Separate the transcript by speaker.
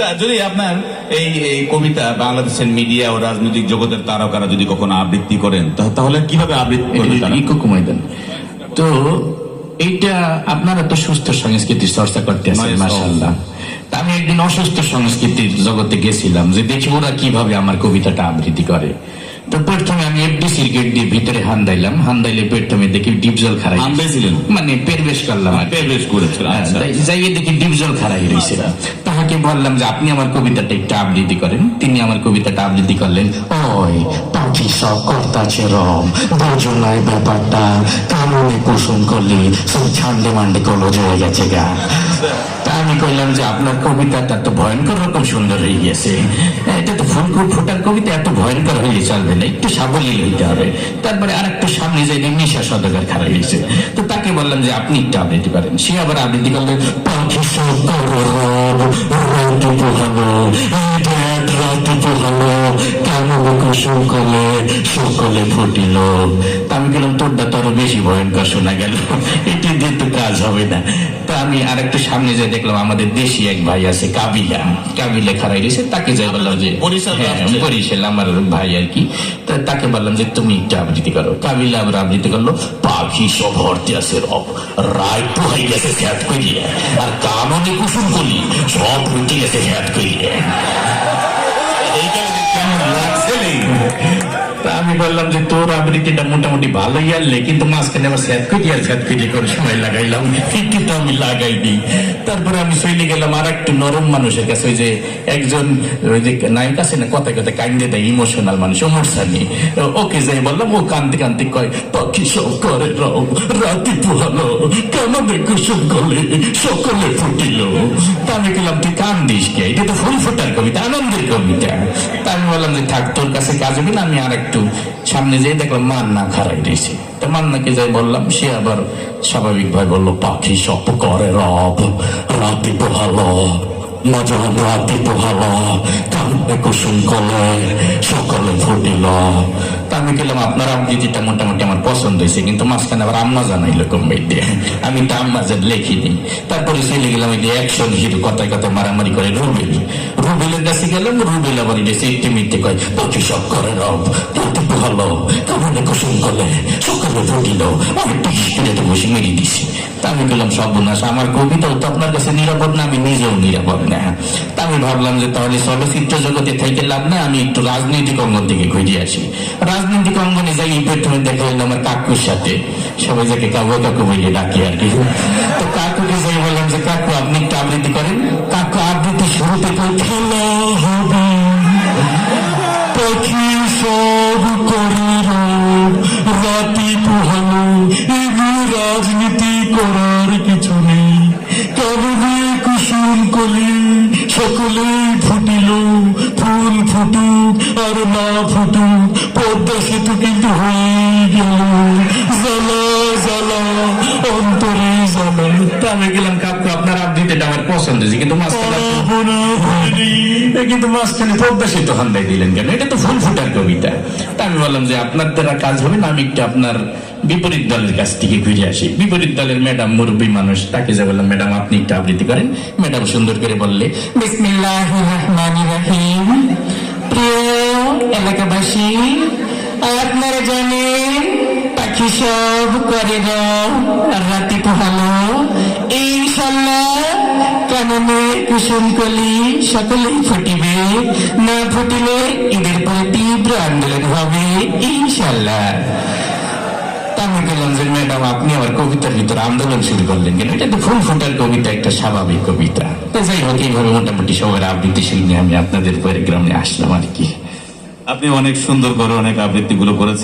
Speaker 1: আচ্ছা যদি আপনার এই এই কবিতা বাংলাদেশের মিডিয়া ও রাজনৈতিক জগতের তারকারা যদি কখনো আবৃত্তি করেন তাহলে কীভাবে আবৃত্তি
Speaker 2: কমাই দেন। তো এইটা আপনারা তো সুস্থ সংস্কৃতির চর্চা করতে আছেন মাসাল্লাহ আমি একদিন অসুস্থ সংস্কৃতির জগতে গেছিলাম যে দেখি ওরা কীভাবে আমার কবিতাটা আবৃত্তি করে। তো প্রথমে আমি এফডিসির গেট দিয়ে ভিতরে হান দিলাম হান দিলে প্রথমে দেখি ডিপ জল খারাই
Speaker 1: হান দিয়েছিলেন?
Speaker 2: মানে পেরবেশ করলাম আর কি।
Speaker 1: বেশ করেছেন
Speaker 2: হ্যাঁ,
Speaker 1: আচ্ছা।
Speaker 2: যাইয়ে দেখি ডিপজল খারাই রয়েছে। তাহাকে বললাম যে আপনি আমার কবিতাটা একটু আবৃত্তি করেন। তিনি আমার কবিতাটা আবৃত্তি করলেন। ওই পাখি সব রম। ব্যাপারটা কুসুম করলি সব ছান্ডে মান্ডে কলজ হয়ে গেছে গা। তা আমি কইলাম যে আপনার কবিতাটা তো ভয়ঙ্কর রকম সুন্দর হয়ে গেছে। এটা তো কবিতা, এত ভয়ঙ্কর হয়ে চলবে না। একটু সাবলীল হইতে হবে। তারপরে আর একটু সামনে যাই নিশা সদকার খারাপ হয়েছে তো তাকে বললাম যে আপনি একটু আবৃত্তি করেন। সে আবার আবৃত্তি করলেন পাখি সব রাত এই রাত পোহালো, কেমন কুসুম সকলে ফুটিল আমি গেলাম তোরটা তো আরও বেশি ভয়ঙ্কর শোনা গেল এটি দিয়ে তো কাজ হবে না তা আমি আর একটু সামনে যাই দেখলাম আমাদের দেশি এক ভাই আছে কাবিলা কাবিলা খারাই রয়েছে তাকে যাই বললাম যে
Speaker 1: বরিশাল
Speaker 2: আমার ভাই আর কি তাকে বললাম যে তুমি একটু আবৃত্তি করো কাবিলা আবার আবৃত্তি করল? পাখি সব হরতে আছে রব রায় পোহাই গেছে খ্যাত করিয়ে আর কাননে কুসুম করি সব রুটি গেছে খ্যাত আমি বললাম যে তোর আবৃত্তিটা মোটামুটি ভালোই আনলে, কিন্তু মাঝখানে আবার স্যাত কেটে আর স্যাত কেটে করে সময় লাগাইলাম। ফিটি তো আমি লাগাই দিই তারপরে আমি চলে গেলাম আর একটু নরম মানুষের কাছে, ওই যে একজন, ওই যে নায়ক আছে না কথা কথা কান্দে দেয় ইমোশনাল মানুষ, ওমর সানি। ওকে যাই বললাম, ও কান্তি কান্তি কয়, পাখি সব করে রব রাতি পোহালো কেমন কুসুম গলে, সকলে ফুটিল। তা আমি গেলাম তুই কান্দিস কে? এটা তো ফুল ফোটার কবিতা, আনন্দের কবিতা। তা আমি বললাম যে, থাক, তোর কাছে কাজ হবে না, আমি আর একটু সামনে যেয়ে দেখলাম মান্না খারাই দিয়েছে তা মান্নাকে যাই বললাম, সে আবার স্বাভাবিক ভাই বলল, পাখি সপ করে রব রাতি পোহালো মজা রাতি কান্দে কুসুম কলে ফুটিল। তা আমি গেলাম আপনার আবৃত্তিটা মোটামুটি আমার পছন্দ হয়েছে, কিন্তু মাঝখানে আবার আম্মা জানাইলো কমবেট দিয়ে আমি তো আম্মা জান লিখিনি তারপরে চলে গেলাম ওই যে হিরো কথায় কথায় মারামারি করে, রুবেল। রুবেলের কাছে গেলাম রুবেল আবার এটা সেটে মিটে কয় বাকি সব করে রব রাতে ভালো, কামনে কুসুম করলে? সকালে ফুটিল তো বসে মেরে দিছি। তা আমি গেলাম সর্বনাশ, আমার কবিতাও তো আপনার কাছে নিরাপদ না, আমি নিজেও নিরাপদ না। তা আমি ভাবলাম যে, তাহলে চলচ্চিত্র জগতে থেকে লাভ না আমি একটু রাজনৈতিক অঙ্গন থেকে ঘুরে আসি। রাজনৈতিক অঙ্গনে যাই, এই প্রথমে দেখা হলো আমার কাকুর সাথে। সবাই যাকে কাকু কাকু বলে ডাকি আর কি। তো কাকুকে যাই বললাম যে, কাকু, আপনি একটু আবৃত্তি করেন। রাজনীতি করার কিছু নেই। কেমনে কুসুম কলি সকলে ফুটিল ফুল ফুটুক আর না ফুটুক পদ্মা সেতু কিন্তু হয়ে গেল। জ্বালা জ্বালা অন্তরে জ্বালা। আমি গেলাম কাকু আপনার আবৃত্তিটা আমার পছন্দ হয়েছে কিন্তু কিন্তু মাঝখানে পদ্মা সেতু হান্দাই দিলেন কেন? এটা তো ফুল ফুটার কবিতা। তা আমি বললাম যে আপনার দ্বারা কাজ হবে না আমি একটু আপনার বিপরীত দলের কাছ থেকে ঘুরে আসি। বিপরীত দলের ম্যাডাম মুরব্বী মানুষ, তাকে যে বললাম, ম্যাডাম, আপনি একটু আবৃত্তি করেন। ম্যাডাম সুন্দর করে বললে বিসমিল্লাহ রহমান রহিম। প্রিয় এলাকাবাসী, আপনারা জানেন, পাখি সব করে রাতি পোহালো। ইনশাল্লাহ কাননে কুসুম কলি সকলেই ফুটিবে। না ফুটিলে ঈদের পরে তীব্র আন্দোলন হবে ইনশাল্লাহ তা ম্যাডাম, আপনি আমার কবিতার ভিতরে আন্দোলন শুরু করলেন কেন? এটা তো ফুল ফুটার কবিতা, একটা স্বাভাবিক কবিতা। তো যাই হোক, এইভাবে মোটামুটি সবার আবৃত্তি নিয়ে আমি আপনাদের পরে গ্রামে আসলাম আর কি।
Speaker 1: আপনি অনেক সুন্দর করে অনেক আবৃত্তি গুলো করেছেন।